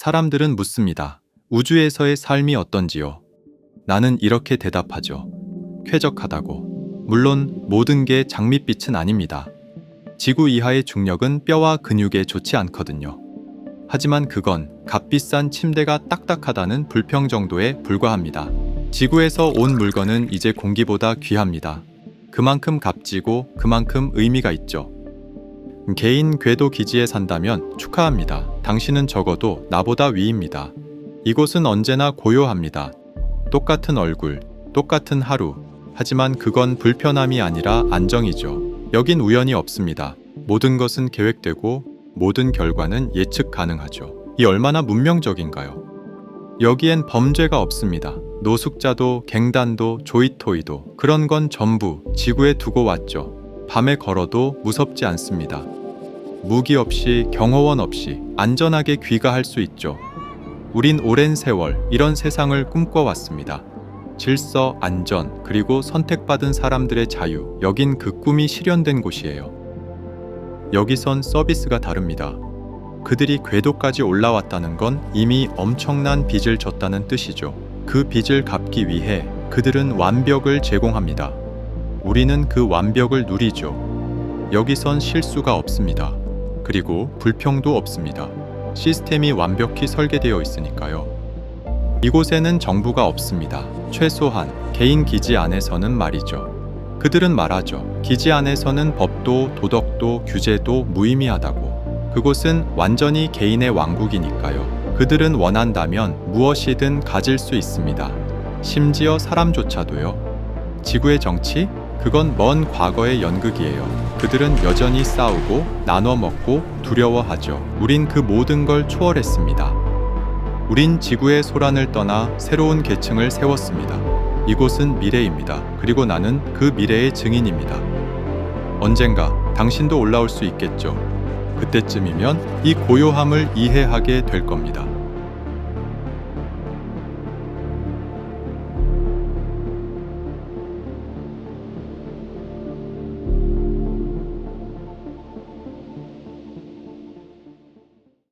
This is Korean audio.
사람들은 묻습니다. 우주에서의 삶이 어떤지요? 나는 이렇게 대답하죠. 쾌적하다고. 물론 모든 게 장밋빛은 아닙니다. 지구 이하의 중력은 뼈와 근육에 좋지 않거든요. 하지만 그건 값비싼 침대가 딱딱하다는 불평 정도에 불과합니다. 지구에서 온 물건은 이제 공기보다 귀합니다. 그만큼 값지고 그만큼 의미가 있죠. 개인 궤도 기지에 산다면 축하합니다. 당신은 적어도 나보다 위입니다. 이곳은 언제나 고요합니다. 똑같은 얼굴, 똑같은 하루. 하지만 그건 불편함이 아니라 안정이죠. 여긴 우연이 없습니다. 모든 것은 계획되고 모든 결과는 예측 가능하죠. 이 얼마나 문명적인가요? 여기엔 범죄가 없습니다. 노숙자도 갱단도 조이토이도 그런 건 전부 지구에 두고 왔죠. 밤에 걸어도 무섭지 않습니다. 무기 없이 경호원 없이 안전하게 귀가할 수 있죠. 우린 오랜 세월 이런 세상을 꿈꿔왔습니다. 질서, 안전, 그리고 선택받은 사람들의 자유. 여긴 그 꿈이 실현된 곳이에요. 여기선 서비스가 다릅니다. 그들이 궤도까지 올라왔다는 건 이미 엄청난 빚을 졌다는 뜻이죠. 그 빚을 갚기 위해 그들은 완벽을 제공합니다. 우리는 그 완벽을 누리죠. 여기선 실수가 없습니다. 그리고 불평도 없습니다. 시스템이 완벽히 설계되어 있으니까요. 이곳에는 정부가 없습니다. 최소한 개인 기지 안에서는 말이죠. 그들은 말하죠. 기지 안에서는 법도 도덕도 규제도 무의미하다고. 그곳은 완전히 개인의 왕국이니까요. 그들은 원한다면 무엇이든 가질 수 있습니다. 심지어 사람조차도요. 지구의 정치? 그건 먼 과거의 연극이에요. 그들은 여전히 싸우고 나눠 먹고 두려워하죠. 우린 그 모든 걸 초월했습니다. 우린 지구의 소란을 떠나 새로운 계층을 세웠습니다. 이곳은 미래입니다. 그리고 나는 그 미래의 증인입니다. 언젠가 당신도 올라올 수 있겠죠. 그때쯤이면 이 고요함을 이해하게 될 겁니다.